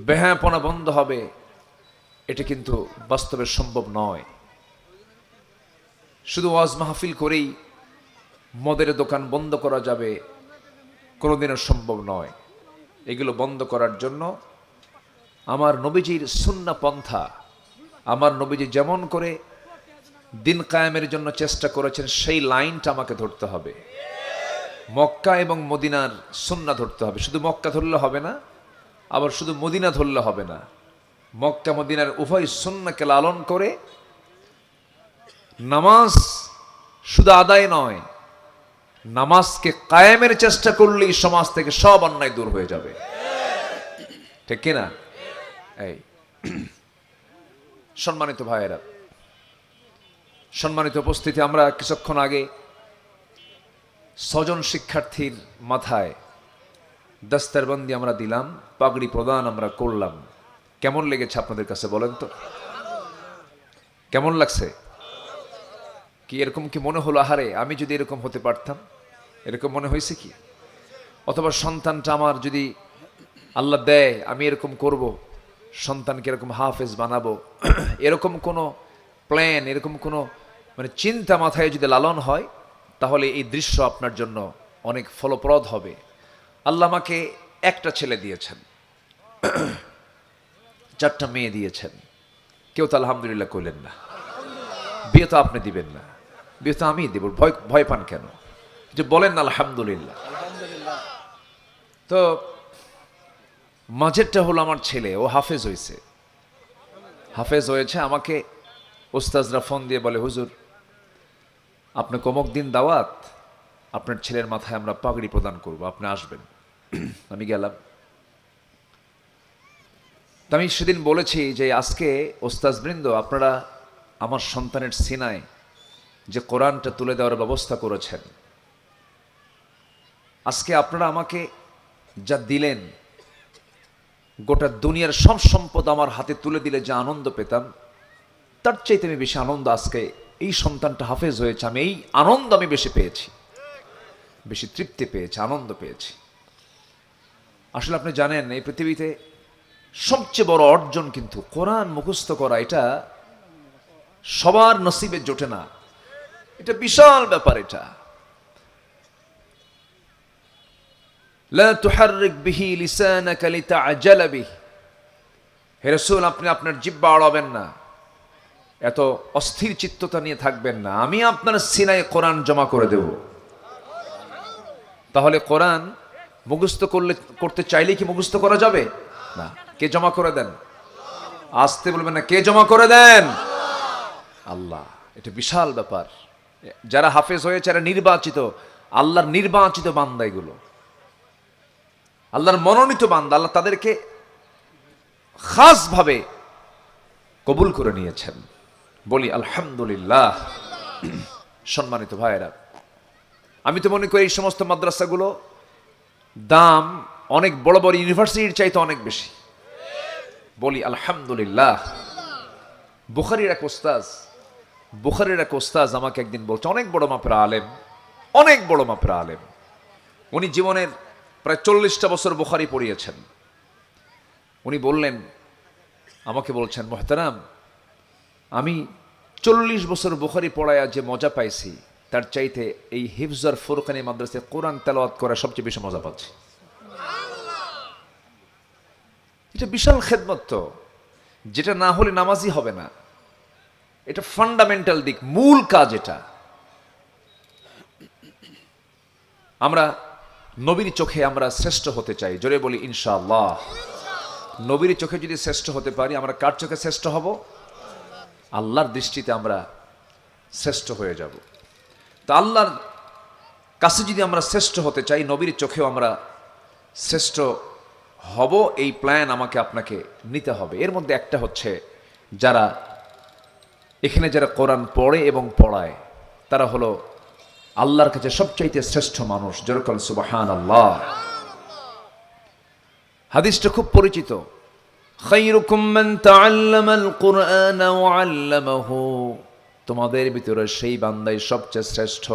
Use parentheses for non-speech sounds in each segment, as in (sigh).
বেহায়াপনা বন্ধ হবে। এটা কিন্তু বাস্তবে সম্ভব নয়। শুধু ওয়াজ মাহফিল করেই মদের দোকান বন্ধ করা যাবে, কোনোদিনও সম্ভব নয়। এগুলো বন্ধ করার জন্য আমার নবীজির সুন্না পন্থা, আমার নবীজি যেমন করে দিন কায়েমের জন্য চেষ্টা করেছেন, সেই লাইনটা আমাকে ধরতে হবে। মক্কা এবং মদিনার সুন্না ধরতে হবে। শুধু মক্কা ধরলে হবে না আবার শুধু মদিনা ধরলে হবে না। মক্কা, মদিনার উভয় সুন্নাকে লালন করে নামাজ শুধু আদায় নয়, নামাজকে কায়েমের চেষ্টা করলেই সমাজ থেকে সব অন্যায় দূর হয়ে যাবে। ঠিক কিনা? এই। সম্মানিত ভাইয়েরা, সম্মানিত উপস্থিতি, আমরা কিছুক্ষণ আগে স্বজন শিক্ষার্থীর মাথায় দস্তারবন্দি আমরা দিলাম, পাগড়ি প্রদান আমরা করলাম। কেমন লেগেছে আপনাদের কাছে বলেন তো? কেমন লাগছে? কি এরকম কি মনে হলো, আহারে, আমি যদি এরকম হতে পারতাম? এরকম মনে হয়েছে কি? অথবা সন্তানটা আমার যদি আল্লাহ দেয়, আমি এরকম করব, সন্তানকে এরকম হাফেজ বানাবো। (clears throat) এরকম কোনো প্ল্যান এরকম কোনো মানে চিন্তা মাথায় যদি লালন হয়, তাহলে এই দৃশ্য আপনার জন্য অনেক ফলপ্রদ হবে। আল্লাহ আমাকে একটা ছেলে দিয়েছেন। চারটা মেয়ে দিয়েছেন। কেউ তো আলহামদুলিল্লাহ করলেন না। বিয়ে তো আপনি দিবেন না। বিয়ে তো আমিই দেব। ভয় ভয় পান কেন? যে বলেন না আলহামদুলিল্লাহ। তো মাঝেরটা হলো আমার ছেলে, ও হাফেজ হয়েছে হাফেজ হয়েছে, আমাকে ওস্তাজরা ফোন দিয়ে বলে, হুজুর আপনি কমক দিন দাওয়াত, আপনার ছেলের মাথায় আমরা পাগড়ি প্রদান করব, আপনি আসবেন। (clears throat) আমি গেলাম। তো আমি সেদিন বলেছি যে আজকে ওস্তাজবৃন্দ আপনারা আমার সন্তানের সিনায় যে কোরআনটা তুলে দেওয়ার ব্যবস্থা করেছেন। আজকে আপনারা আমাকে যা দিলেন, গোটা দুনিয়ার সব সম্পদ আমার হাতে তুলে দিলে যে আনন্দ পেতাম, তার চাইতে আমি বেশি আনন্দ আজকে এই সন্তানটা হাফেজ হয়েছে। আমি এই আনন্দ আমি বেশি পেয়েছি, বেশি তৃপ্তি পেয়েছি, আনন্দ পেয়েছি। আসলে আপনি জানেন, এই পৃথিবীতে সবচেয়ে বড় অর্জন কিন্তু কোরআন মুখস্থ করা, এটা সবার নসিবে জোটে না। এটা বিশাল ব্যাপার এটা। আপনি আপনার জিহ্বা আড়াবেন না। এত অস্থির চিত্ততা নিয়ে থাকবেন না। আমি আপনার সিনায় কোরআন জমা করে দেব। তাহলে কোরআন মুখস্থ করলে, করতে চাইলে কি মুখস্থ করা যাবে? না। কে জমা করে দেন? আসতে বলবেন না, কে জমা করে দেন? আল্লাহ, এটা বিশাল ব্যাপার। যারা হাফেজ হয়েছে এরা নির্বাচিত, আল্লাহর নির্বাচিত বান্দা এগুলো আল্লাহর মনোনীত বান্দা, আল্লাহ তাদেরকে খাসভাবে কবুল করে নিয়েছেন। বলি, আলহামদুলিল্লাহ। (clears throat) সম্মানিত ভাইয়েরা, আমি তো মনে করি এই সমস্ত মাদ্রাসাগুলো দাম অনেক বড় বড় ইউনিভার্সিটির চাইতে অনেক বেশি। বলি, আলহামদুলিল্লাহ। বুখারির এক ওস্তাজ বুখারির এক ওস্তাজ আমাকে একদিন বলছে, অনেক বড় মাপের আলেম, অনেক বড় মাপের আলেম। উনি জীবনের প্রায় চল্লিশটা বছর বুখারি পড়িয়েছেন। উনি বললেন, আমাকে বলছেন, মোহতারাম, আমি চল্লিশ বছর বুখারি পড়ায়া যে মজা পাইছি তার চাইতে এই হিফজার ফুরকানি মাদ্রাসায় কোরআন তেলাওয়াত করা সবচেয়ে বেশি মজা পাচ্ছি। এটা বিশাল খেদমত তো। যেটা না হলে নামাজই হবে না। এটা ফান্ডামেন্টাল দিক, মূল কাজ এটা। আমরা নবীর চোখে আমরা শ্রেষ্ঠ হতে চাই, জোরে বলি ইনশাআল্লাহ। নবীর চোখে যদি শ্রেষ্ঠ হতে পারি, আমরা কার চোখে শ্রেষ্ঠ হব? আল্লাহর দৃষ্টিতে আমরা শ্রেষ্ঠ হয়ে যাব। তা আল্লাহর কাছে যদি আমরা শ্রেষ্ঠ হতে চাই নবীর চোখেও আমরা শ্রেষ্ঠ হব এই প্ল্যান আমাকে আপনাকে নিতে হবে এর মধ্যে একটা হচ্ছে যারা এখানে যারা কোরআন পড়ে এবং পড়ায় তারা হলো আল্লাহর কাছে সবচাইতে শ্রেষ্ঠ মানুষ যেরকম সুবাহান আল্লাহ হাদিসটা খুব পরিচিত خيركم من تعلم القرآن وعلمه তোমাদের ভিতরে সেই বান্দাই সবচেয়ে শ্রেষ্ঠ,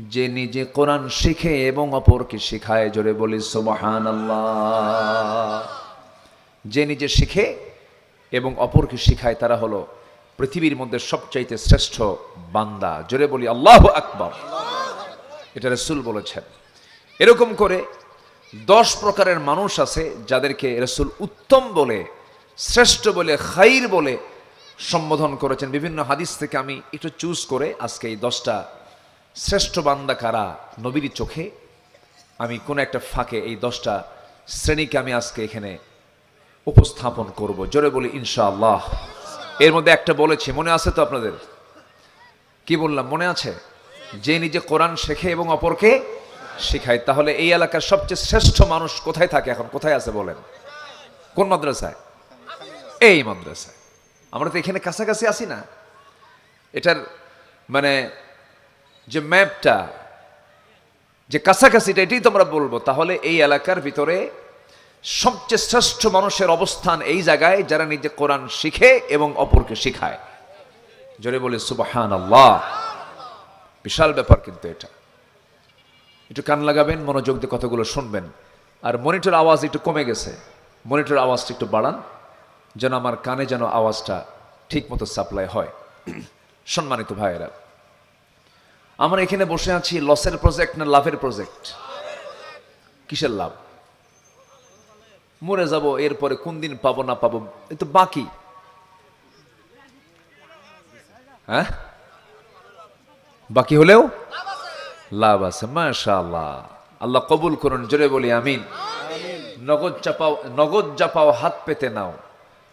যে নিজে কোরআন শিখে এবং অপরকে শিখায়। জোরে বলি, সুবহানাল্লাহ। যে নিজে শিখে এবং অপরকে শিখায়, তারা হলো পৃথিবীর মধ্যে সবচাইতে শ্রেষ্ঠ বান্দা। জোরে বলি, আল্লাহ আকবর। এটা রসুল বলেছেন। এরকম করে দশ প্রকারের মানুষ আছে যাদেরকে রসুল উত্তম বলে, শ্রেষ্ঠ বলে, খাইর বলে সম্বোধন করেছেন। বিভিন্ন হাদিস থেকে আমি একটু চুজ করে আজকে এই দশটা শ্রেষ্ঠ বান্দা কারা নবীর চোখে, আমি কোন একটা ফাঁকে এই দশটা শ্রেণীকে আমি আজকে এখানে উপস্থাপন করব। জোরে বলি, ইনশাআল্লাহ। এর মধ্যে একটা বলেছি, মনে আছে তো আপনাদের? কি বললাম, মনে আছে? যে নিজে কোরআন শেখে এবং অপরকে শেখায়, তাহলে এই এলাকার সবচেয়ে শ্রেষ্ঠ মানুষ কোথায় থাকে এখন? কোথায় আছে বলেন? কোন মাদ্রাসায়? এই মাদ্রাসায়। আমরা তো এখানে কাছাকাছি আছি না। এটার মানে যে ম্যাপটা, যে কাছাকাছিটা এটাই তোমরা বলব। তাহলে এই এলাকার ভিতরে সবচেয়ে শ্রেষ্ঠ মানুষের অবস্থান এই জায়গায়, যারা নিজে কোরআন শিখে এবং অপরকে শিখায়। জোরে বলে সুবাহান আল্লাহ বিশাল ব্যাপার কিন্তু এটা। একটু কান লাগাবেন, মনোযোগ দিয়ে কথাগুলো শুনবেন। আর মনিটর আওয়াজ একটু কমে গেছে। মনিটর আওয়াজটা একটু বাড়ান। যেন আমার কানে যেন আওয়াজটা ঠিক মতো সাপ্লাই হয়। সম্মানিত ভাইয়েরা আমরা এখানে বসে আছি লসের প্রজেক্ট না লাভের প্রজেক্ট কিসের লাভ? মরে যাব এরপরে কোন দিন পাবো না পাবো এ তো বাকি। হ্যাঁ? বাকি হলেও লাভ আছে মাশা আল্লাহ আল্লাহ কবুল করুন জোরে বলি আমিন। নগদ চাপাও নগদ চাপাও হাত পেতে নাও।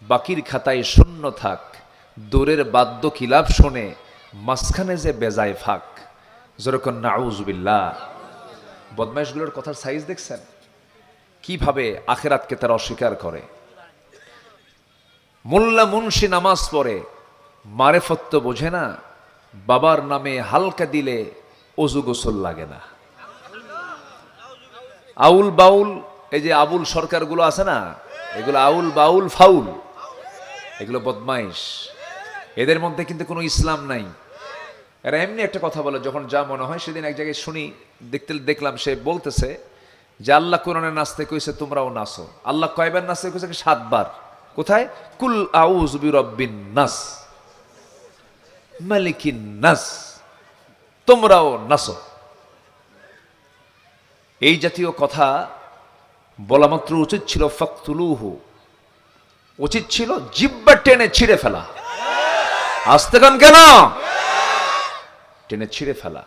বাকির খাতায় শূন্য থাক, দূরের বাদ্য কিলাপ শোনে, মাঝখানে যে বেজায় ফাঁক। যেরকম নাউজবিল্লা বদমাইশগুলোর কথার সাইজ দেখছেন? কীভাবে আখেরাতকে তারা অস্বীকার করে? মোল্লা মুন্সি নামাজ পড়ে, মারেফত্ব বোঝে না, বাবার নামে হালকা দিলে অজু গোসল লাগে না। আউল বাউল, এই যে আবুল সরকারগুলো আছে না, এগুলো আউল বাউল ফাউল। এগুলো বদমাইশ। এদের মধ্যে কিন্তু কোনো ইসলাম নাই। এরা এমনি একটা কথা বলে, যখন যা মনে হয় সেদিন এক জায়গায় শুনি, দেখতে দেখলাম সে বলতেছে যে, আল্লাহ কোরআনে নাচতে কইছে, তোমরাও নাচো। আল্লাহ কয়বার নাচতে কইছে? সাতবার। কোথায়? কুল আউজ বিরব্বিন নাস। মালিকিন নাস। তোমরাও নাচো। এই জাতীয় কথা বলা মাত্র উচিত ছিল, ফাকতুলুহু। উচিত ছিল জিব্বা টেনে ছিঁড়ে ফেলা। আসতে গান কেন? টেনে ছিঁড়ে ফেলা।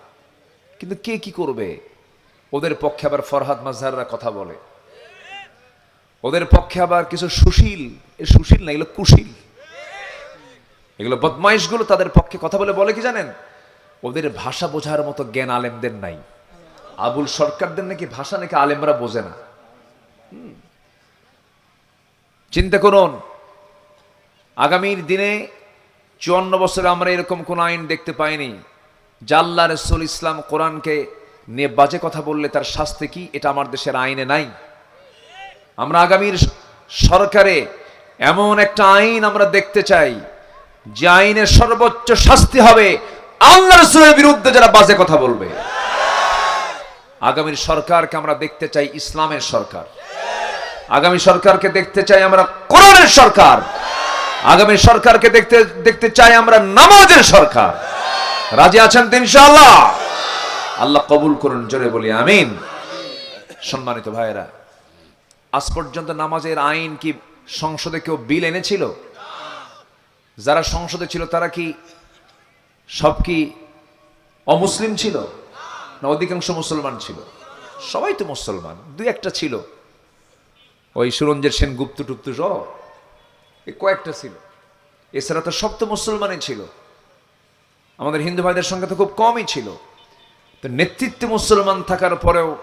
কিন্তু কে কি করবে? ওদের পক্ষে আবার ফরহাদ মাজহাররা কথা বলে। ওদের পক্ষে আবার কিছু সুশীল, এ সুশীল না, এগুলো কুশীল। এগুলো বদমাইশগুলো তাদের পক্ষে কথা বলে বলে কি জানেন? ওদের ভাষা বোঝার মতো জ্ঞান আলেমদের নাই। আবুল সরকারদের নাকি ভাষা নাকি আলেমরা বোঝে না। চিন্তা করুন। আগামীর দিনে চুয়ান্ন বছরে আমরা এরকম কোন আইন দেখতে পাইনি। জাল্লা রসুল ইসলাম কোরআনকে নিয়ে বাজে কথা বললে তার শাস্তি কি? এটা আমার দেশের আইনে নাই। আমরা আগামীর সরকারে এমন একটা আইন আমরা দেখতে চাই, যে আইনের সর্বোচ্চ শাস্তি হবে আল্লাহ রসুলের বিরুদ্ধে যারা বাজে কথা বলবে। আগামীর সরকারকে আমরা দেখতে চাই ইসলামের সরকার। আগামী সরকারকে দেখতে চাই আমরা কোরআনের সরকার। আগামী সরকারকে দেখতে দেখতে চাই আমরা নামাজের সরকার। রাজি আছেন তো আল্লাহ কবুল করুন, জোরে বলি, আমিন। সম্মানিত ভাইয়েরা, আজ পর্যন্ত নামাজের আইন কি সংসদে কেউ বিল এনেছিল? যারা সংসদে ছিল, তারা কি সব কি অমুসলিম ছিল? না, অধিকাংশ মুসলমান ছিল? সবাই তো মুসলমান, দুই একটা ছিল। ওই সুরঞ্জের সেন গুপ্ত টুপ্ত সহ এই কয়েকটা ছিল। এছাড়া তো সব তো মুসলমানই ছিল। আমাদের হিন্দু ভাইদের সংখ্যা তো খুব কমই ছিল। তো নেতৃত্বে মুসলমান থাকার পরেও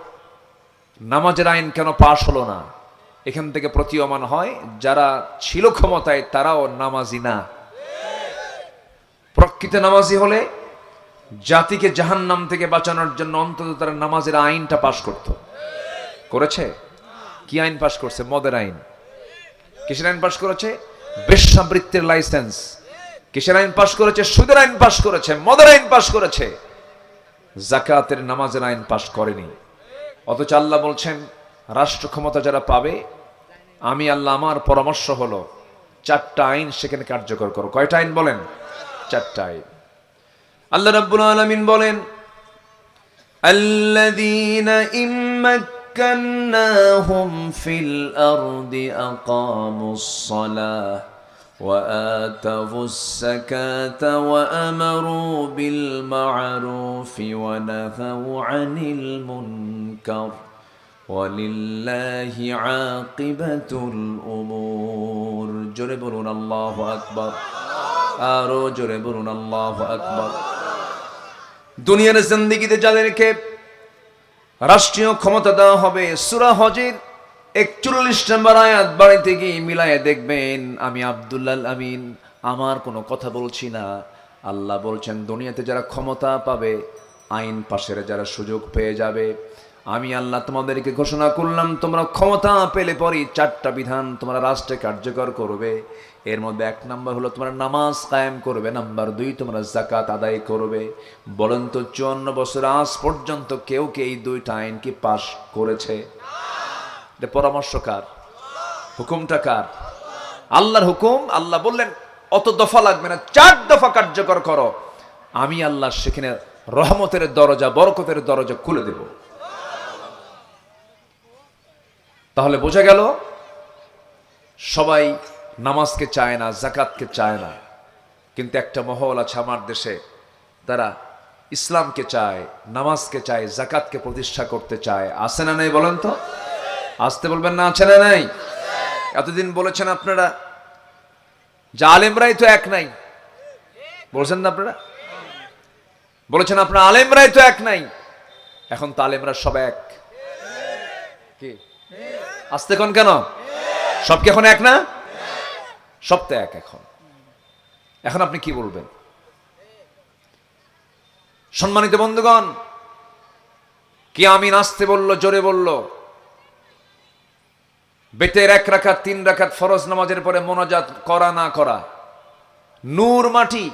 নামাজের আইন কেন পাশ হলো না? এখান থেকে প্রতীয়মান হয়, যারা ছিল ক্ষমতায় তারাও নামাজি না। প্রকৃত নামাজি হলে জাতিকে জাহান্নাম থেকে বাঁচানোর জন্য অন্তত তারা নামাজের আইনটা পাশ করত। করেছে? কি আইন পাশ করছে, মদের আইন। কিসের আইন পাশ করেছে? বেশ্যাবৃত্তির লাইসেন্স। কিসের আইন পাশ করেছে? সুদের আইন পাশ করেছে, মদের আইন পাশ করেছে। জাকাতের নামাজের আইন পাশ করেনি। অথচ আল্লাহ বলছেন, রাষ্ট্র ক্ষমতা যারা পাবে, আমি আল্লাহ আমার পরামর্শ হলো, চারটা আইন সেখানে কার্যকর করো। কয়টা আইন বলেন? চারটা আইন। আল্লাহ রাব্বুল আলমিন বলেন مكناهم في الأرض أقاموا الصلاة وآتوا الزكاة وأمروا بالمعروف ونهوا عن المنكر ولله عاقبة الأمور جربون الله أكبر آرو جربون الله أكبر দুনিয়ার জিন্দিগিতে যাদেরকে রাষ্ট্রীয় ক্ষমতা দেওয়া হবে। সুরা হজের একচল্লিশ নম্বর আয়াত বাড়িতে গিয়ে মিলায় দেখবেন, আমি আবদুল্লাহ আমিন, আমার কোনো কথা বলছি না। আল্লাহ বলছেন, দুনিয়াতে যারা ক্ষমতা পাবে, আইন পাশের যারা সুযোগ পেয়ে যাবে। আমি আল্লাহ তোমাদেরকে ঘোষণা করলাম, তোমরা ক্ষমতা পেলে পরই চারটা বিধান তোমরা রাষ্ট্রে কার্যকর করবে। এর মধ্যে এক নাম্বার হলো তোমরা নামাজ কায়েম করবে, নাম্বার দুই তোমরা জাকাত আদায় করবে। বলেন তো, চুয়ান্ন বছর আজ পর্যন্ত কেউ কে এই দুইটা আইন কি পাশ করেছে? এটা পরামর্শ কার? হুকুমটা কার? আল্লাহর হুকুম, আল্লাহ বললেন, অত দফা লাগবে না, চার দফা কার্যকর করো। আমি আল্লাহ সেখানে রহমতের দরজা, বরকতের দরজা খুলে দেব। তাহলে বোঝা গেল, সবাই নামাজকে চায় না জাকাতকে চায় না। কিন্তু একটা মহল আছে আমার দেশে, তারা ইসলামকে চায়, নামাজকে চায় জাকাতকে প্রতিষ্ঠা করতে চায়। আছে না নাই বলেন তো? আসতে বলবেন না, আছে না নাই? এতদিন বলেছেন আপনারা, যে আলেমরাই তো এক নাই। বলছেন না আপনারা? বলেছেন আপনারা, আলেমরাই তো এক নাই। এখন তো আলেমরা সব এক। কি? আসতে কোন কেন? সব এখন এক না? সব তো এক এখন। এখন আপনি কি বলবেন? সম্মানিত বন্ধুগণ কি আমি নাচতে বলল, জোরে বলল। বেতের এক রাখাত, তিন রাখাত ফরজ নামাজের পরে মোনাজাত করা না করা। নূর মাটি